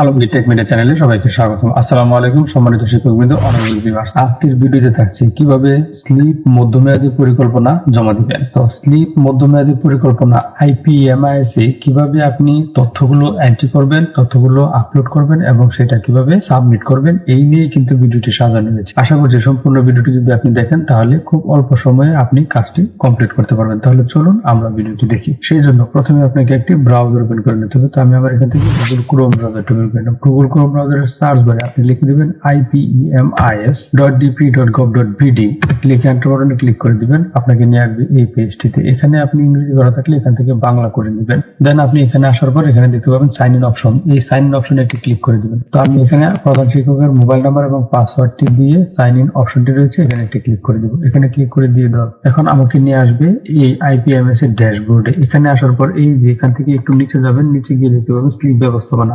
Alamgir take media চ্যানেলে সবাইকে স্বাগতম। আসসালামু আলাইকুম সম্মানিত শিক্ষকবৃন্দ ভিউয়ার্স আজকের ভিডিওতে থাকছে কীভাবে স্লিপ মধ্যমেয়াদী পরিকল্পনা জমা দিবেন। তো স্লিপ মধ্যমেয়াদী পরিকল্পনা আইপিএমআইএস এ কীভাবে আপনি তথ্যগুলো এন্ট্রি করবেন, তথ্যগুলো আপলোড করবেন এবং সেটা কীভাবে সাবমিট করবেন, এই নিয়ে কিন্তু ভিডিওটি সাজানো হয়েছে। আশা করছি সম্পূর্ণ ভিডিওটি যদি আপনি দেখেন, তাহলে খুব অল্প সময়ে আপনি কাজটি কমপ্লিট করতে পারবেন। তাহলে চলুন আমরা ভিডিওটি দেখি। সেই জন্য প্রথমে আপনাকে একটি ব্রাউজার ওপেন করে নিতে হবে। তো আমি আমার এখান থেকে গুগল ক্রোম ব্রাউজারটা নিলাম গুগল ক্রোম ব্রাউজারের সার্চ বারে আপনি লিখে দিবেন IPEMIS dot DP dot gov dot BD লিখে এন্টার ক্লিক করে দিবেন। আপনাকে নিয়ে আসবে এই পেজটিতে এখানে আপনি ইংরেজি করা থাকলে এখান থেকে বাংলা করে দিবেন দেন আপনি এখানে আসার পর এখানে দেখতে পাবেন সাইন ইন অপশন এই সাইন ইন অপশনে একটি ক্লিক করে দিবেন। তো আমি এখানে প্রধান শিক্ষকের মোবাইল নাম্বার এবং পাসওয়ার্ডটি দিয়ে সাইন ইন অপশনটি রয়েছে। এখানে একটি ক্লিক করে দিব। এখানে ক্লিক করে দিয়ে দেওয়ার এখন আমাকে নিয়ে আসবে এই আইপিএমএস এর ড্যাশবোর্ডে এখানে আসার পর এই যে এখান থেকে একটু নিচে যাবেন, নিচে গিয়ে দেখতে পাবেন স্লিপ ব্যবস্থাপনা।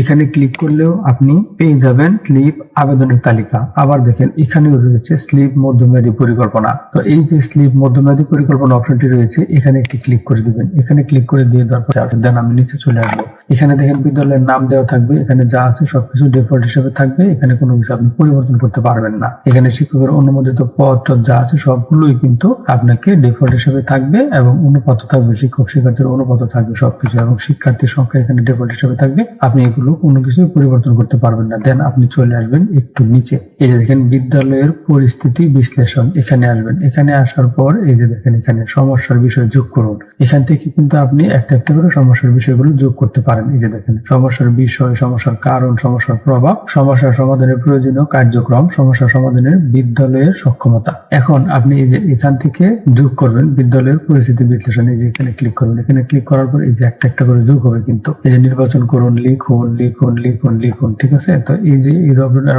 এখানে ক্লিক করলেও আপনি পেয়ে যাবেন স্লিপ আবেদনের তালিকা। আবার দেখেন, এখানেও রয়েছে স্লিপ মধ্যমেয়াদী পরিকল্পনা। তো এই যে স্লিপ মধ্যমেয়াদী পরিকল্পনা অপশনটি রয়েছে, এখানে একটি ক্লিক করে দিবেন। এখানে ক্লিক করে দিয়ে দেওয়ার পর দেন, আমি নিচে চলে আসব। এখানে দেখেন বিদ্যালয়ের নাম দেওয়া থাকবে, এখানে যা আছে সবকিছু ডিফল্ট হিসেবে থাকবে। এখানে কোনো কিছু আপনি পরিবর্তন করতে পারবেন না। এখানে শিক্ষকের অনুমোদিত পদ যা আছে সবগুলোই কিন্তু আপনাকে ডিফল্ট হিসেবে থাকবে এবং অনুপাত থাকবে শিক্ষক শিক্ষার্থীর অনুপাত থাকবে সবকিছু এবং শিক্ষার্থীর সংখ্যা এখানে ডিফল্ট হিসেবে থাকবে। আপনি এগুলো কোনো কিছু পরিবর্তন করতে পারবেন না। দেন আপনি চলে আসবেন একটু নিচে। এই যে দেখেন, বিদ্যালয়ের পরিস্থিতি বিশ্লেষণ। এখানে আসবেন। এখানে আসার পর এই যে দেখেন, এখানে সমস্যার বিষয় যোগ করুন। এখান থেকে কিন্তু আপনি একটা একটা করে সমস্যার বিষয়গুলো যোগ করতে পারেন। এই যে দেখেন, সমস্যার বিষয়, সমস্যার কারণ, সমস্যার প্রভাব, সমস্যার সমাধানের প্রয়োজনীয় কার্যক্রম সমস্যা সমাধানের বিদ্যালয়ের সক্ষমতা। এখন আপনি এই যে এখান থেকে যোগ করবেন, বিদ্যালয়ের পরিস্থিতি বিশ্লেষণ, এই যে এখানে ক্লিক করবেন এখানে ক্লিক করার পর এই যে একটা একটা করে যোগ হবে কিন্তু। এই যে নির্বাচন করুন, লিখুন লিখুন লিখুন লিখুন, ঠিক আছে? তো এই যে এই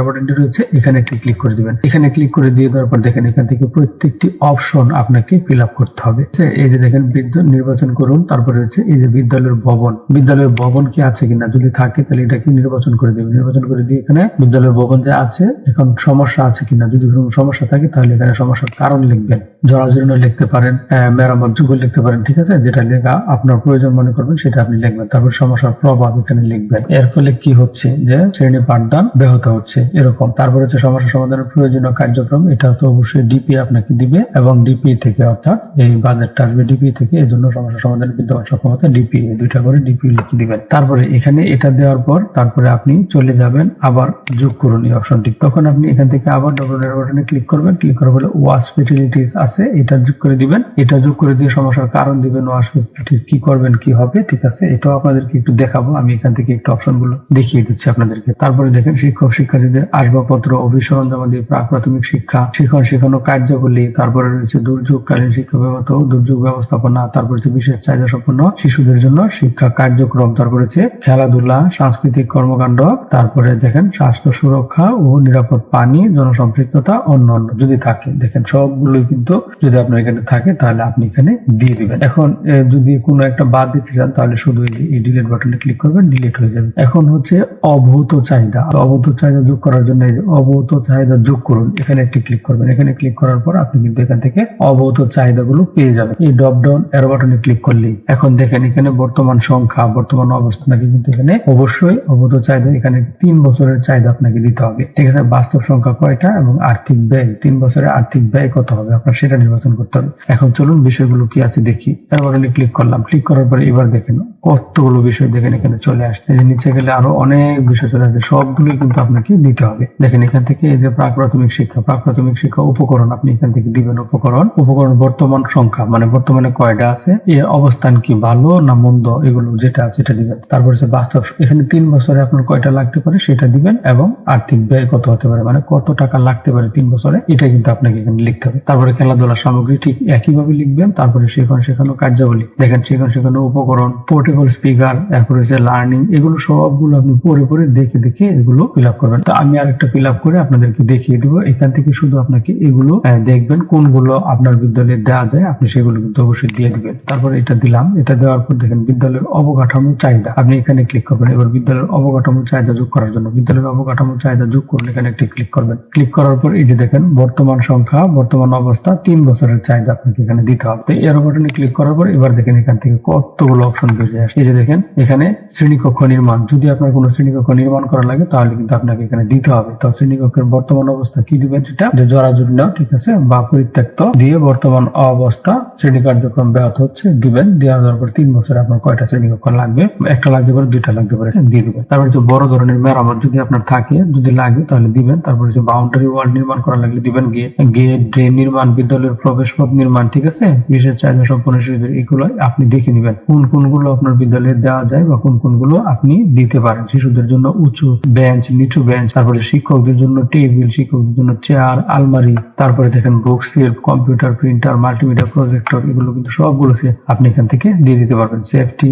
বাটনটি রয়েছে, এখানে একটি ক্লিক করে দিবেন। এখানে ক্লিক করে দিয়ে দেওয়ার পর দেখেন, এখান থেকে প্রত্যেকটি অপশন আপনাকে ফিল আপ করতে হবে। এই যে দেখেন বিদ্যুৎ নির্বাচন করুন। তারপরে হচ্ছে এই যে বিদ্যালয়ের ভবন। বিদ্যালয়ের ভবন কি আছে কিনা? যদি থাকে, তাহলে এটাকে নির্বাচন করে দেবেন? নির্বাচন করে দিয়ে এখানে বিদ্যালয়ের ভবন যে আছে, এখন সমস্যা আছে কিনা? যদি কোনো সমস্যা থাকে, তাহলে এখানে সমস্যার কারণ লিখবেন। জরাজীর্ণ লিখতে পারেন মেরামত যুগ লিখতে পারেন, ঠিক আছে? যেটা লেখা আপনার প্রয়োজন মনে করবেন, সেটা আপনি লিখবেন। তারপর সমস্যার প্রভাব এখানে লিখবেন। এর ফলে কি হচ্ছে যে শ্রেণি পাঠদান ব্যাহত হচ্ছে এরকম। তারপরে হচ্ছে সমস্যা সমাধানের প্রয়োজনীয় কার্যক্রম, এটা তো অবশ্যই ডিপি আপনাকে দিবে এবং ডিপি থেকে অর্থাৎ এই বাজেটটা আসবে ডিপি থেকে এই জন্য সমস্যা সমাধানের বিদ্যমান সক্ষমতা ডিপি দুইটা করে ডিপি লিখে দিবেন। তারপরে এখানে এটা দেওয়ার পর তারপরে আপনি চলে যাবেন, আবার যোগ করুন এই অপশনটি। তখন আপনি এখান থেকে আবার ডবল বাটনে ক্লিক করবেন ক্লিক করার পরে ওয়াশ ফেসিলিটিস আছে, এটা যোগ করে দিবেন। এটা যোগ করে দিয়ে সমস্যার কারণ দিবেন ওয়াশ ফেসিলিটি কি করবেন, কি হবে, ঠিক আছে, এটাও আপনাদেরকে একটু দেখাবো, আমি এখান থেকে একটু অপশন গুলো দেখিয়ে দিচ্ছি আপনাদেরকে। তারপরে দেখেন শিক্ষক, শিক্ষার্থীদের আসবাবপত্র অভিসরঞ্জামাদি প্রাক প্রাথমিক শিক্ষা শিক্ষণ শেখানো কার্যাবলী তারপরে রয়েছে দুর্যোগকালীন শিক্ষা ব্যবস্থা দুর্যোগ ব্যবস্থাপনা, তারপর হচ্ছে বিশেষ চাহিদা সম্পন্ন শিশুদের জন্য শিক্ষা কার্যক্রম, তারপরে হচ্ছে খেলাধুলা, সাংস্কৃতিক কর্মকাণ্ড, তারপরে দেখেন স্বাস্থ্য সুরক্ষা ও নিরাপদ পানি, জনসম্পৃক্ততা অন্য অন্য যদি থাকে। দেখেন সবগুলোই কিন্তু যদি আপনার এখানে থাকে তাহলে আপনি এখানে দিয়ে দিবেন। এখন যদি কোনো একটা বাদ দিতে চান তাহলে শুধু এই ডিলিট বাটনে ক্লিক করবেন ডিলিট হয়ে যাবে। এখন হচ্ছে অভূত চাহিদা। অভূত চাহিদা যোগ করার জন্য এই যে অভূত চাহিদা যোগ করুন, এখানে একটি ক্লিক করবেন। এখানে ক্লিক করার পর আপনি কিন্তু এখান থেকে অভূত চাহিদাগুলো পেয়ে যাবেন। এই ড্রপ ডাউন এরো বাটনে ক্লিক করলেই। এখন দেখেন এখানে বর্তমান সংখ্যা, বর্তমান অবস্থানকে কিন্তু এখানে অবশ্যই অভূত চাহিদা, এখানে তিন বছরের চাহিদা আপনাকে দিতে হবে। ঠিক আছে, বাস্তব সংখ্যা কয়টা এবং আর্থিক ব্যয়? তিন বছরের আর্থিক ব্যয় কত হবে? আপনার সেটা নির্বাচন করতে হবে। এখন চলুন বিষয়গুলো কি আছে দেখি। এর বাটনে ক্লিক করলাম। ক্লিক করার পরে এবার দেখেন কতগুলো বিষয় দেখেন এখানে চলে আসছে। যে নিচে গেলে আরও অনেক বিষয় চলে আসছে। সবগুলোই কিন্তু আপনাকে দিতে হবে। দেখেন এখান থেকে এই যে প্রাক প্রাথমিক শিক্ষা প্রাক প্রাথমিক শিক্ষা উপকরণ আপনি এখান থেকে দিবেন উপকরণ। উপকরণ বর্তমান সংখ্যা মানে বর্তমানে কয়টা আছে এর অবস্থান কি ভালো না মন্দ, এগুলো যেটা আছে সেটা দিবেন। তারপর হচ্ছে বাস্তব, এখানে তিন বছরে আপনার কয়টা লাগতে পারে সেটা দিবেন এবং আর্থিক ব্যয় কত হতে পারে মানে কত টাকা লাগতে পারে তিন বছরে, এটা কিন্তু আপনাকে এখানে লিখতে হবে। তারপরে খেলাধুলা সামগ্রী ঠিক একইভাবে লিখবেন, তারপরে সেখানে সেখানে কার্যাবলী। দেখেন শেখানো সেখানে উপকরণ পোর্টেবল স্পিকার এরপরে লার্নিং এগুলো সবগুলো আপনি পরে পরে দেখে দেখে এগুলো ফিল আপ করবেন। তো আমি আরেকটা ফিল আপ করে আপনাদেরকে দেখিয়ে দিব। এখান থেকে শুধু আপনাকে এগুলো দেখবেন কোনগুলো আপনার বিদ্যালয়ে দেওয়া যায়, আপনি সেগুলো কিন্তু অবশ্যই দিয়ে দিবেন। তারপরে এটা দিলাম। এটা দেওয়ার পর দেখেন বিদ্যালয়ের অবকাঠামো চাহিদা। আপনি এখানে ক্লিক করবেন। এবার বিদ্যালয়ের অবকাঠামো চাহিদা যোগ করার জন্য বিদ্যালয়ের অবকাঠামো চাহিদা যোগ করুন, এখানে একটি ক্লিক করবেন। ক্লিক করার পর এই যে দেখেন বর্তমান সংখ্যা, বর্তমান অবস্থা, তিন বছরের চাহিদা আপনাকে এখানে দিতে হবে। এর বাটনে ক্লিক করার পর এবার দেখেন এখান থেকে কতগুলো অপশন বেরিয়ে চলে আসে এই যে দেখেন, এখানে শ্রেণীকক্ষ নির্মাণ। যদি আপনার কোনো শ্রেণীকক্ষ নির্মাণ করা লাগে, তাহলে কিন্তু আপনাকে এখানে দিতে হবে। তো শ্রেণীকক্ষের বর্তমান অবস্থা কি দিবেন সেটা? যে জরাজুরি না ঠিক আছে, বা পরিত্যক্ত দিয়ে বর্তমান অবস্থা, শ্রেণি কার্যক্রম ব্যাহত হচ্ছে, দিবেন। দেওয়া দেওয়ার পর তিন বছরে আপনার কয়টা শ্রেণীকক্ষ লাগবে? একটা লাগতে পারে, দুইটা লাগতে পারে দিয়ে দিবেন। তারপরে যে বড় ধরনের মেরামত যদি আপনার থাকে, যদি লাগে, তাহলে দিবেন। তারপরে যে বাউন্ডারি ওয়াল নির্মাণ করা লাগলে দিবেন গেট গেট ড্রেন নির্মাণ, বিদ্যালয়ের প্রবেশ পথ নির্মাণ, ঠিক আছে? বিশেষ চাহিদা সম্পন্ন শিশুদের এগুলো আপনি দেখে নেবেন। কোন কোনগুলো আপনার বিদ্যালয়ে দেওয়া যায় বা কোন কোনগুলো আপনি দিতে পারেন। শিশুদের জন্য উঁচু বেঞ্চ নিচু বেঞ্চ তারপরে শিক্ষকদের জন্য টেবিল শিক্ষকদের জন্য চেয়ার আলমারি, তারপরে দেখেন book computer printer multimedia projector এগুলো কিন্তু সবগুলো আপনি এখান থেকে দিয়ে দিতে পারবেন। সেফটি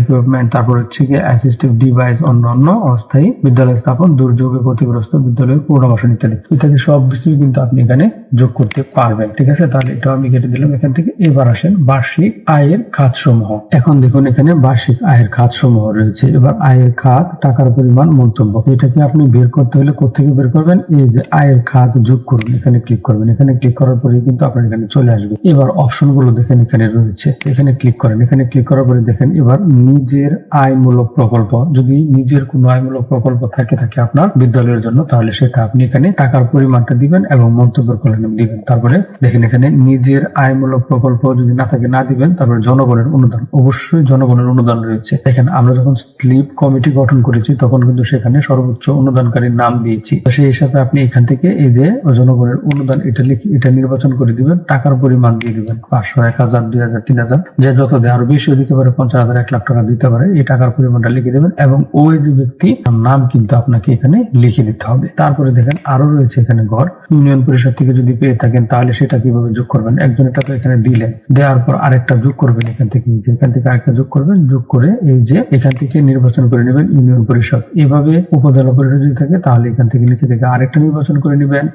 ইকুইপমেন্ট তারপর হচ্ছে গিয়ে অ্যাসিস্টিভ ডিভাইস অন্যান্য অস্থায়ী বিদ্যালয় স্থাপন, দুর্যোগে ক্ষতিগ্রস্ত বিদ্যালয়ের পুনর্বাসন ইত্যাদি। ইত্যাদি সব কিছুই কিন্তু আপনি এখানে যোগ করতে পারবেন। ঠিক আছে? তাহলে এটা আমি কেটে দিলাম। এখান থেকে এবার আসেন বার্ষিক আয়ের খাত সমূহ এখন দেখুন এখানে বার্ষিক আয়ের খাত সমূহ রয়েছে। এবার আয়ের খাত টাকার পরিমাণ মন্তব্য। এটাকে আপনি বের করতে হলে কোথেকে বের করবেন? এই যে আয়ের খাত যোগ করুন, এখানে ক্লিক করবেন। এখানে ক্লিক করার পরে কিন্তু আপনার এখানে চলে আসবে। এবার অপশনগুলো দেখেন এখানে রয়েছে। এখানে ক্লিক করেন। এখানে ক্লিক করার পরে দেখেন এবার নিজের আয়মূলক প্রকল্প। যদি নিজের কোনো আয়মূলক প্রকল্প থাকে থাকে আপনার বিদ্যালয়ের জন্য, তাহলে সেটা আপনি এখানে টাকার পরিমাণটা দিবেন এবং মন্তব্যের কলাম দিবেন। তারপরে দেখেন এখানে নিজের আয়মূলক প্রকল্প যদি না থাকে, না দিবেন, তারপরে জনগণের অনুদান। অবশ্যই জনগণের অনুদান রয়েছে। দেখেন, আমরা যখন স্লিপ কমিটি গঠন করেছি, তখন কিন্তু সেখানে সর্বোচ্চ অনুদানকারীর নাম দিয়েছি। সেই হিসাবে আপনি এখান থেকে এই যে জনগণের অনুদান, এটা লিখে, এটা নির্বাচন করে দিবেন, টাকার পরিমাণ দিয়ে দিবেন। পাঁচশো, এক হাজার, দুই হাজার, তিন হাজার, যে যত দেয়, আরও বেশিও দিতে পারে, পঞ্চাশ হাজার, এক লাখ টাকা দিতে পারে, এই টাকার পরিমাণটা লিখে দেবেন এবং ওই যে ব্যক্তি, তার নাম কিন্তু আপনাকে এখানে লিখে দিতে হবে। তারপরে দেখেন, আরও রয়েছে এখানে ঘর। ইউনিয়ন পরিষদ থেকে যদি পেয়ে থাকেন, তাহলে সেটা কীভাবে যোগ করবেন? একজন এটা তো এখানে দিলেন, দেওয়ার পর আরেকটা যোগ করবেন এখান থেকে এখান থেকে আরেকটা যোগ করবেন যোগ করে এই যে এখান থেকে নির্বাচন করে নেবেন ইউনিয়ন পরিষদ। এভাবে উপজেলা পরিষদ যদি থাকে, তাহলে এখান থেকে নিচে থেকে আরেকটা নির্বাচন করে নেবেন।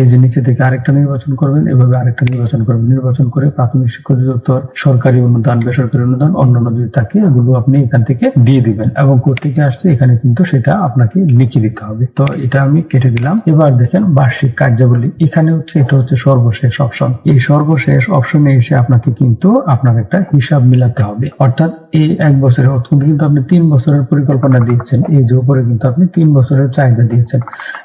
এই যে নিচে থেকে আরেকটা নির্বাচন করবেন, এভাবে আরেকটা নির্বাচন করবেন। নির্বাচন করে প্রাথমিক শিক্ষা অধিদপ্তর, সরকারি অনুদান, বেসরকারি অনুদান, অন্যান্য যদি থাকে, এগুলো আপনি এখান থেকে দিয়ে দিবেন এবং কোথেকে আসছে, এখানে কিন্তু সেটা আপনাকে লিখে দিতে হবে। তো এটা আমি কেটে দিলাম। এবার দেখেন বার্ষিক কার্যাবলী। এখানে হচ্ছে, এটা হচ্ছে সর্বশেষ অপশন। এই সর্বশেষ অপশনে এসে আপনাকে কিন্তু আপনার একটা হিসাব মিলাতে হবে। অর্থাৎ এই এক বছরের অর্থ কিন্তু আপনি তিন বছরের পরিকল্পনা দিয়েছেন এই যে উপরে কিন্তু আপনি তিন বছরের চাহিদা দিয়েছেন।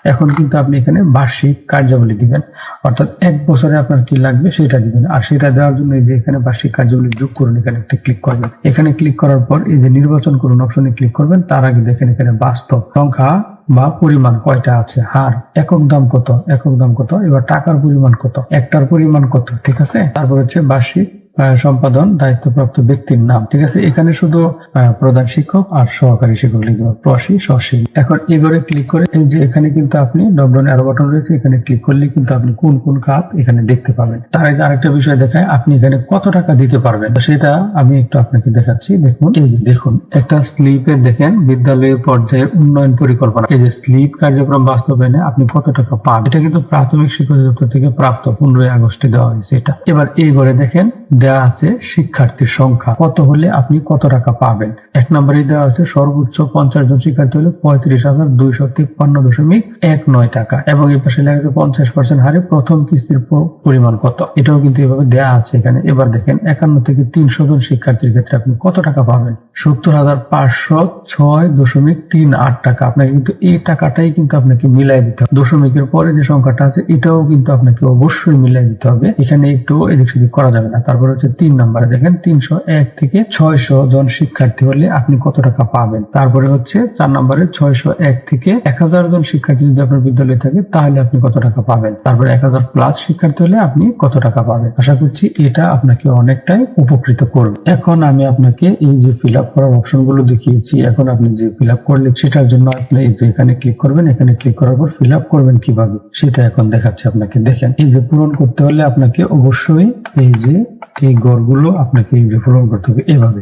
এখন কিন্তু আপনি এখানে বার্ষিক কার্যাবলী দিবেন। অর্থাৎ এক বছরে আপনার কি লাগবে সেটা দিবেন। আর সেটা দেওয়ার জন্য এই যে এখানে বার্ষিক কার্যাবলী যোগ করুন, এখানে একটা ক্লিক করবেন। এখানে ক্লিক করার পর এই যে নির্বাচন করুন অপশনে ক্লিক করবেন। তার আগে দেখেন এখানে বাস্তব সংখ্যা বা পরিমাণ কয়টা আছে? হার, একক দাম কত? একক দাম কত? এবার টাকার পরিমাণ কত? একটার পরিমাণ কত? ঠিক আছে? তারপর হচ্ছে বার্ষিক সম্পাদন দায়িত্বপ্রাপ্ত ব্যক্তির নাম, ঠিক আছে? এখানে শুধু প্রধান শিক্ষক আর সহকারী শিক্ষক লিখতে হবে, প্রসি, সসি। এখন এবারে ক্লিক করে যে এখানে কিন্তু আপনি ডবডাউন অ্যারো বাটন রয়েছে, এখানে ক্লিক করলে কিন্তু আপনি কোন কোন খাত এখানে দেখতে পাবেন। তার আগে আরেকটা বিষয় দেখায় আপনি এখানে কত টাকা দিতে পারবেন? সেটা আমি একটু আপনাকে দেখাচ্ছি, দেখুন, এই যে দেখুন, একটা স্লিপে দেখেন বিদ্যালয় পর্যায়ে উন্নয়ন পরিকল্পনা। এই যে স্লিপ কার্যক্রম বাস্তবায়নে আপনি কত টাকা পান? এটা কিন্তু প্রাথমিক শিক্ষা অধিদপ্তর থেকে প্রাপ্ত, পনেরোই আগস্টে দেওয়া হয়েছে এটা। এবার এই ঘরে দেখেন দেওয়া আছে শিক্ষার্থীর সংখ্যা। কত হলে আপনি কত টাকা পাবেন? এক নম্বরে দেওয়া আছে সর্বোচ্চ পঞ্চাশ জন শিক্ষার্থী হলে পঁয়ত্রিশ হাজার দুইশো তিপ্পান্ন দশমিক এক নয় টাকা এবং এই পাশে লেখা আছে পঞ্চাশ পার্সেন্ট হারে প্রথম কিস্তির পরিমাণ কত। এটাও কিন্তু এভাবে দেওয়া আছে এখানে। এবার দেখেন একান্ন থেকে তিনশো জন শিক্ষার্থীর ক্ষেত্রে আপনি কত টাকা পাবেন? সত্তর হাজার পাঁচশো ছয় দশমিক তিন আট টাকা। আপনাকে কিন্তু এই টাকাটাই কিন্তু আপনাকে মিলাই দিতে হবে। দশমিকের পরে যে সংখ্যাটা আছে এটাও কিন্তু আপনাকে অবশ্যই মিলাই দিতে হবে। এখানে একটু এদিক সেদিক করা যাবে না। তারপর হচ্ছে তিন নম্বরে। দেখেন তিনশো এক থেকে ছয়শো জন শিক্ষার্থী হলে আপনি কত টাকা পাবেন? তারপরে হচ্ছে চার নম্বরে ছয়শো এক থেকে এক হাজার জন শিক্ষার্থী যদি আপনার বিদ্যালয়ে থাকে, তাহলে আপনি কত টাকা পাবেন? তারপরে এক হাজার প্লাস শিক্ষার্থী হলে আপনি কত টাকা পাবেন? আশা করছি এটা আপনাকে অনেকটাই উপকৃত করবে। এখন আমি আপনাকে এই যে ফিল আপ করার অপশনগুলো দেখিয়েছি, এখন আপনি যে ফিল আপ করলে সেটার জন্য আপনি যে এখানে ক্লিক করবেন, এখানে ক্লিক করার পর ফিল আপ করবেন কীভাবে? সেটা এখন দেখাচ্ছে আপনাকে। দেখেন, এই যে পূরণ করতে হলে আপনাকে অবশ্যই এই যে এই গড়গুলো আপনাকে যে পূরণ করতে হবে এভাবে।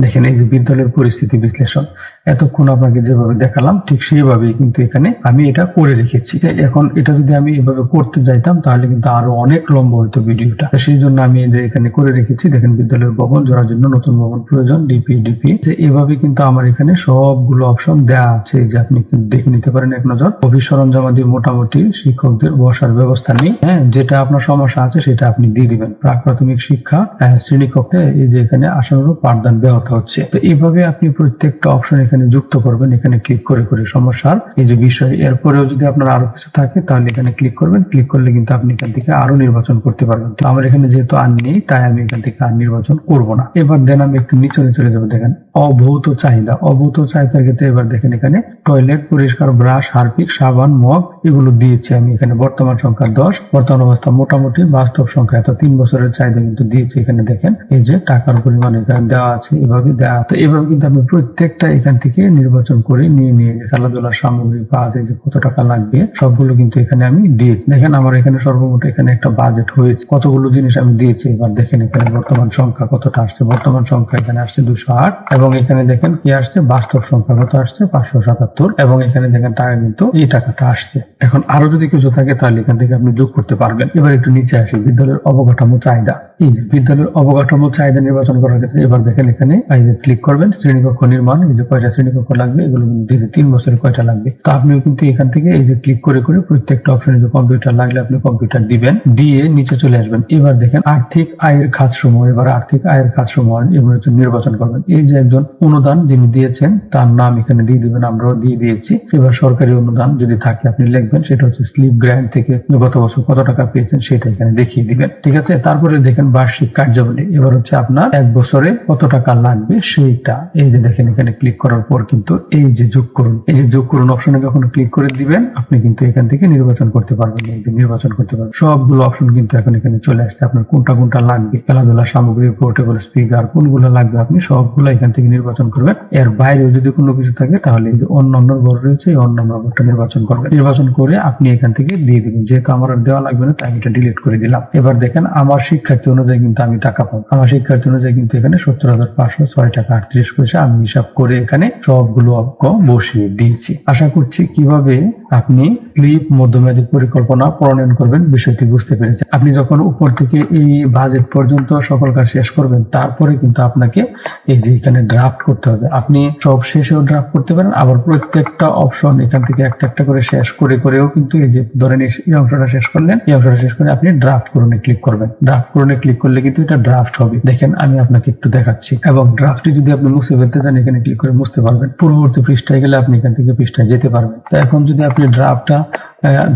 দেখেন এই যে বিদ্যালয়ের পরিস্থিতি বিশ্লেষণ। এতক্ষণ আপনাকে যেভাবে দেখালাম, ঠিক সেইভাবেই কিন্তু এখানে আমি এটা করে রেখেছি। এখন এটা যদি আমি এভাবে করতে যাইতাম, তাহলে কিন্তু আরও অনেক লম্বা হতো ভিডিওটা। সেই জন্য আমি যে এখানে করে রেখেছি, দেখেন বিদ্যালয়ের ভবন জোড়ার জন্য নতুন ভবন প্রয়োজন ডিপি ডিপি যে এভাবে কিন্তু আমার এখানে সবগুলো অপশন দেওয়া আছে, যে আপনি দেখে নিতে পারেন এক নজর। অফিস সরঞ্জামাদি মোটামুটি শিক্ষকদের বসার ব্যবস্থা নেই। হ্যাঁ যেটা আপনার সমস্যা আছে সেটা আপনি দিয়ে দিবেন। প্রাক প্রাথমিক শিক্ষা শ্রেণীকক্ষে এই যে এখানে আসানোর পাঠদান ব্যাহত হচ্ছে। তো এইভাবে আপনি প্রত্যেকটা অপশন এখানে যুক্ত করবেন, এখানে ক্লিক করে করে সমস্যার এই যে বিষয়, এরপরেও যদি আপনার আরও কিছু থাকে, তাহলে এখানে ক্লিক করবেন। ক্লিক করলে কিন্তু আপনি এখান থেকে আরও নির্বাচন করতে পারবেন। তো আমার এখানে যেহেতু আর নেই, তাই আমি এখান থেকে আর নির্বাচন করব না। এবার দেন আমি একটু নিচে চলে যাব, দেখেন। অভৌত চাহিদা। অভৌত চাহিদার ক্ষেত্রে এবার দেখেন এখানে টয়লেট পরিষ্কার ব্রাশ হারপিক, সাবান মগ এগুলো দিয়েছি আমি এখানে বর্তমান সংখ্যা দশ। বর্তমান অবস্থা মোটামুটি বাস্তব সংখ্যা এত। তিন বছরের চাহিদা কিন্তু দিয়েছি এখানে, দেখেন। এই যে টাকার পরিমাণ এখানে দেওয়া আছে, এভাবে দেওয়া তো এভাবে কিন্তু আপনি প্রত্যেকটা এখান থেকে নির্বাচন করে নিয়ে নিয়ে যে খেলাধুলার সামগ্রী বাজে যে কত টাকা লাগবে, সবগুলো কিন্তু এখানে আমি দিয়েছি দেখেন আমার এখানে সর্বমোট এখানে একটা বাজেট হয়েছে। কতগুলো জিনিস আমি দিয়েছি এবার দেখেন এখানে বর্তমান সংখ্যা কতটা আসছে। বর্তমান সংখ্যা এখানে আসছে দুশো আট এবং এখানে দেখেন কি আসছে? বাস্তব সংখ্যা কত আসছে? পাঁচশো সাতাত্তর এবং এখানে দেখেন টাকা কিন্তু এই টাকাটা আসছে। এখন আরও যদি কিছু থাকে তাহলে এখান থেকে আপনি যোগ করতে পারবেন। এবার একটু নিচে আসি। বিদ্যালয়ের অবকাঠামো চাহিদা। এই বিদ্যালয়ের অবকাঠামো চাহিদা নির্বাচন করার ক্ষেত্রে এবার দেখেন এখানে ক্লিক করবেন। শ্রেণীকক্ষ নির্মাণ, এই যে শ্রেণীকক্ষ লাগবে, এগুলো কিন্তু দিতে তিন বছরে কয়টা লাগবে? তো আপনিও কিন্তু এখান থেকে এই যে ক্লিক করে করে প্রত্যেকটা অপশনে যে কম্পিউটার লাগলে আপনি কম্পিউটার দিবেন, দিয়ে নিচে চলে আসবেন। এবার দেখেন আর্থিক আয়ের খাত সমূহ এবার আর্থিক আয়ের খাত সমূহ এবার হচ্ছে নির্বাচন করবেন। এই যে একজন অনুদান যিনি দিয়েছেন, তার নাম এখানে দিয়ে দিবেন, আমরাও দিয়ে দিয়েছি। এবার সরকারি অনুদান যদি থাকে, আপনি লিখবেন, সেটা হচ্ছে স্লিপ গ্র্যান্ড থেকে গত বছর কত টাকা পেয়েছেন, সেটা এখানে দেখিয়ে দিবেন। ঠিক আছে? তারপরে দেখেন বার্ষিক কার্যাবলী, এবার হচ্ছে আপনার এক বছরে কত টাকা লাগবে, সেইটা। এই যে দেখেন এখানে ক্লিক করার পর কিন্তু এই যে যোগ করুন, এই যে যোগ করুন অপশনে যখন ক্লিক করে দিবেন, আপনি কিন্তু এখান থেকে নির্বাচন করতে পারবেন নির্বাচন করতে পারবেন। সবগুলো অপশন কিন্তু এখন এখানে চলে আসছে। আপনার কোনটা কোনটা লাগবে, খেলাধুলা, সামগ্রী পোর্টেবল স্পিকার কোনগুলো লাগবে আপনি সবগুলো এখান থেকে নির্বাচন করবেন। এর বাইরেও যদি কোনো কিছু থাকে তাহলে এই যে অন্য অন্য ঘর রয়েছে, এই অন্য অন্য ঘরটা নির্বাচন করবেন। নির্বাচন করে আপনি এখান থেকে দিয়ে দিবেন। যেহেতু আমার দেওয়া লাগবে না, তাই আমি এটা ডিলিট করে দিলাম। এবার দেখেন আমার শিক্ষার্থী অনুযায়ী কিন্তু আমি টাকা পাবো। আমার শিক্ষার্থী অনুযায়ী কিন্তু এখানে সত্তর হাজার পাঁচশো ছয় টাকা আটত্রিশ পয়সা আমি হিসাব করে এখানে সবগুলো অঙ্ক বসিয়ে দিয়েছি। আশা করছি কীভাবে আপনি ক্লিপ মধ্যমেয়াদী পরিকল্পনা প্রণয়ন করবেন, বিষয়টি বুঝতে পেরেছেন। আপনি যখন উপর থেকে এই বাজেট পর্যন্ত সকল কাজ শেষ করবেন, তারপরে কিন্তু আপনাকে এই যে এখানে ড্রাফট করতে হবে। আপনি সব শেষেও ড্রাফট করতে পারেন, আবার প্রত্যেকটা অপশন এখান থেকে একটা একটা করে শেষ করে করেও কিন্তু এই যে ধরেন এই অংশটা শেষ করলেন, এই অংশটা শেষ করে আপনি ড্রাফট করুনে ক্লিক করবেন। ড্রাফট করুনে ক্লিক করলে কিন্তু এটা ড্রাফট হবে। দেখেন, আমি আপনাকে একটু দেখাচ্ছি। এবং ড্রাফটটি যদি আপনি মুছে ফেলতে চান, এখানে ক্লিক করে মুছতে পারবেন। পূর্ববর্তী পৃষ্ঠায় গেলে আপনি এখান থেকে পৃষ্ঠায় যেতে পারবেন। তো এখন যদি আপনি ড্রাফটটা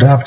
ড্রাফট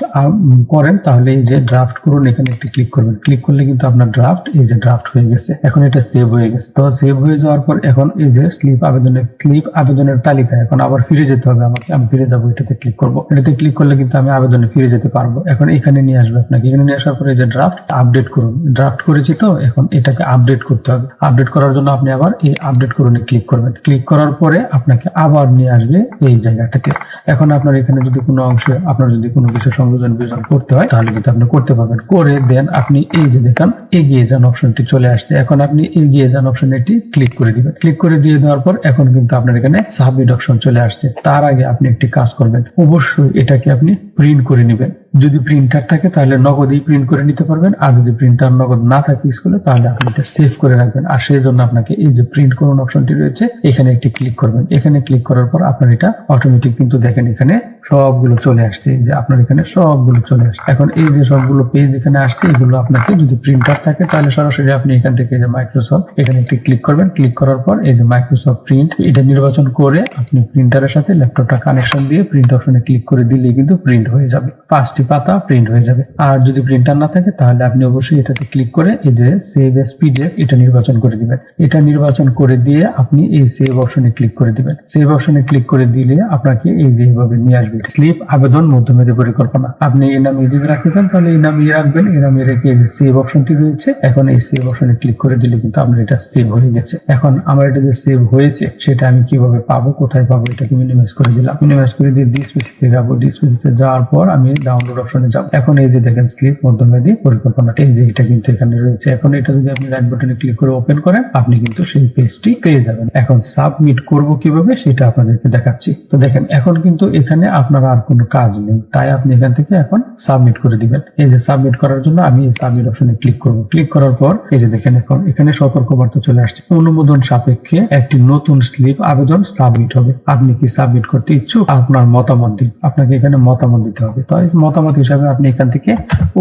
করেন, তাহলে এই যে ড্রাফট করুন, এখানে একটি ক্লিক করবেন। ক্লিক করলে কিন্তু আপনার ড্রাফট এই যে ড্রাফট হয়ে গেছে। এখন এটা সেভ হয়ে গেছে। তো সেভ হয়ে যাওয়ার পর এখন এই যে স্লিপ আবেদনের স্লিপ আবেদনের তালিকা, এখন আবার ফিরে যেতে হবে আমাকে। আমি ফিরে যাব, এটাতে ক্লিক করব। এটাতে ক্লিক করলে কিন্তু আমি আবেদনে ফিরে যেতে পারব। এখন এখানে নিয়ে আসবে আপনাকে। এখানে নিয়ে আসার পরে যে ড্রাফট আপডেট করুন। ড্রাফট করেছি তো, এখন এটাকে আপডেট করতে হবে। আপডেট করার জন্য আপনি আবার এই আপডেট করুন ক্লিক করবেন। ক্লিক করার পরে আপনাকে আবার নিয়ে আসবে এই জায়গাটাতে। এখন আপনার এখানে যদি কোনো অংশে আপনার যদি কোনো কিছু সংযোজন বিয়োজন করতে হয়, তাহলে কিন্তু আপনি করতে পারবেন। করে দেন আপনি এই যে দেখান, এগিয়ে যান অপশনটি চলে আসছে। এখন আপনি এগিয়ে যান অপশন এটি ক্লিক করে দিবেন। ক্লিক করে দিয়ে দেওয়ার পর এখন কিন্তু আপনার এখানে সাবমিট অপশন চলে আসছে। তার আগে আপনি একটি কাজ করবেন। অবশ্যই এটাকে আপনি প্রিন্ট করে নেবেন। যদি প্রিন্টার থাকে তাহলে নগদেই প্রিন্ট করে নিতে পারবেন। আর যদি প্রিন্টার নগদ না থাকে স্কুলে, তাহলে আপনি এটা সেভ করে রাখবেন। আর সেই জন্য আপনাকে এই যে প্রিন্ট করুন অপশনটি রয়েছে, এখানে একটি ক্লিক করবেন। এখানে ক্লিক করার পর আপনার এটা অটোমেটিক কিন্তু দেখেন এখানে সবগুলো চলে আসছে। যে আপনার এখানে সবগুলো চলে আসছে। এখন এই যে সবগুলো পেজ এখানে আসছে, এগুলো আপনাকে যদি প্রিন্টার থাকে, তাহলে সরাসরি আপনি এখান থেকে যে মাইক্রোসফট এখানে একটি ক্লিক করবেন। ক্লিক করার পর এই যে মাইক্রোসফট প্রিন্ট এটা নির্বাচন করে আপনি প্রিন্টারের সাথে ল্যাপটপটা কানেকশন দিয়ে প্রিন্ট অপশনে ক্লিক করে দিলেই কিন্তু প্রিন্ট হয়ে যাবে। পাঁচটি পাতা প্রিন্ট হয়ে যাবে। আর যদি প্রিন্টার না থাকে, তাহলে আপনি অবশ্যই এটাতে ক্লিক করে এই যে সেভ এস পিডিএফ এটা নির্বাচন করে দিবেন। এটা নির্বাচন করে দিয়ে আপনি এই সেভ অপশনে ক্লিক করে দিবেন। সেভ অপশনে ক্লিক করে দিলে আপনাকে এই যে এইভাবে নিয়ে আসবে। স্লিপ আবেদন, মধ্যমেয়াদী পরিকল্পনা। আপনি এই নামে যদি রাখতে চান, তাহলে এই নামে রাখবেন। এই নামে রেখে যে সেভ অপশনটি রয়েছে, এখন এই সেভ অপশনে ক্লিক করে দিলে কিন্তু আপনার এটা সেভ হয়ে গেছে। এখন আমার এটা যে সেভ হয়েছে, সেটা আমি কীভাবে পাবো, কোথায় পাবো, এটাকে মিনিমাইজ করে দিলাম। মিনিমাইজ করে দিয়ে ডিসপিসিতে যাব। ডিসপিসিতে যাওয়ার পর আমি ডাউনলোড অপশনে যাব এখন এই যে দেখেন স্লিপ মধ্যমেয়াদী পরিকল্পনা এই যে এটা কিন্তু এখানে রয়েছে। এখন এটা যদি আপনি রাইট বাটনে ক্লিক করে ওপেন করেন, আপনি কিন্তু সেই পেজটি পেয়ে যাবেন। এখন সাবমিট করব কীভাবে, সেটা আপনাদেরকে দেখাচ্ছি। তো দেখেন, এখন কিন্তু এখানে আপনার আর কোনো কাজ নেই। তাই আপনি এখান থেকে এখন সাবমিট করে দিবেন। এই যে সাবমিট করার জন্য আমি এই সাবমিট অপশনে ক্লিক করব। ক্লিক করার পর এই যে দেখেন এখন, এখানে সতর্কবার্তা চলে আসছে। অনুমোদন সাপেক্ষে একটি নতুন স্লিপ আবেদন সাবমিট হবে। আপনি কি সাবমিট করতে ইচ্ছুক? আপনার মতামত দিন। আপনাকে এখানে মতামত দিতে হবে। তাই মতামত হিসাবে আপনি এখান থেকে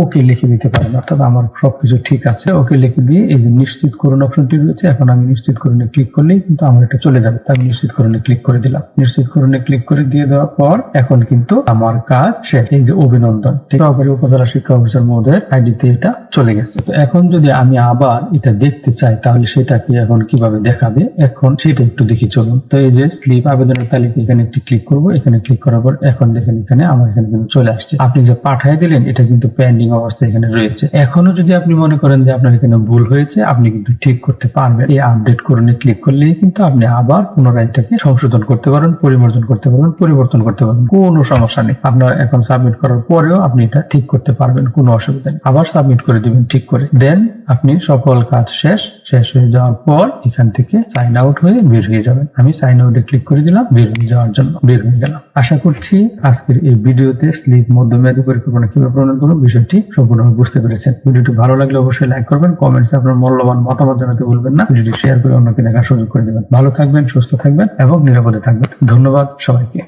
ওকে লিখে দিতে পারেন। অর্থাৎ আমার সবকিছু ঠিক আছে, ওকে লিখে দিয়ে এই যে নিশ্চিত করুন অপশনটি রয়েছে, এখন আমি নিশ্চিত করুনে ক্লিক করলেই কিন্তু আমার এটা চলে যাবে। তাই নিশ্চিত করুনে ক্লিক করে দিলাম। নিশ্চিত করুনে ক্লিক করে দিয়ে দেওয়ার পর এখন কিন্তু আমার কাজ শেষ। এই যে অভিনন্দন, সহকারী উপজেলা শিক্ষা অফিসার মহোদয়ের আইডিতে এটা চলে গেছে। তো এখন যদি আমি আবার এটা দেখতে চাই, তাহলে সেটাকে এখন কীভাবে দেখাবে? এখন সেটা একটু দেখি, চলুন। তো এই যে স্লিপ আবেদনের তালিকা, এখানে একটি ক্লিক করব। এখানে ক্লিক করার পর এখন দেখেন, এখানে আমার এখানে কিন্তু চলে আসছে। আপনি যে পাঠায় দিলেন, এটা কিন্তু পেন্ডিং অবস্থায় এখানে রয়েছে। এখনও যদি আপনি মনে করেন যে আপনার এখানে ভুল হয়েছে, আপনি কিন্তু ঠিক করতে পারবেন। এই আপডেট করুন ক্লিক করলেই কিন্তু আপনি আবার পুনরায় এটাকে সংশোধন করতে পারেন পরিবর্তন করতে পারবেন, পরিবর্তন করতে পারবেন। কোনো সমস্যা নেই। আপনার এখন সাবমিট করার পরেও আপনি এটা ঠিক করতে পারবেন, কোনো অসুবিধা নেই। আবার সাবমিট করে দিবেন, ঠিক করে। দেন আপনি সকল কাজ শেষ শেষ হয়ে যাওয়ার পর এখান থেকে সাইন আউট হয়ে বের হয়ে যাবেন। আমি সাইন আউটে ক্লিক করে দিলাম, বের হয়ে যাওয়ার জন্য, বের হয়ে গেলাম। আশা করছি আজকের এই ভিডিওতে স্লিপ মধ্যমেয়াদী পরিকল্পনা কীভাবে প্রণয়ন করব বিষয়টি সম্পূর্ণভাবে বুঝতে পেরেছেন। ভিডিওটি ভালো লাগলে অবশ্যই লাইক করবেন কমেন্টস আপনার মূল্যবান মতামত জানাতে ভুলবেন না। ভিডিওটি শেয়ার করে অন্যকে দেখার সুযোগ করে দেবেন। ভালো থাকবেন, সুস্থ থাকবেন এবং নিরাপদে থাকবেন। ধন্যবাদ সবাইকে।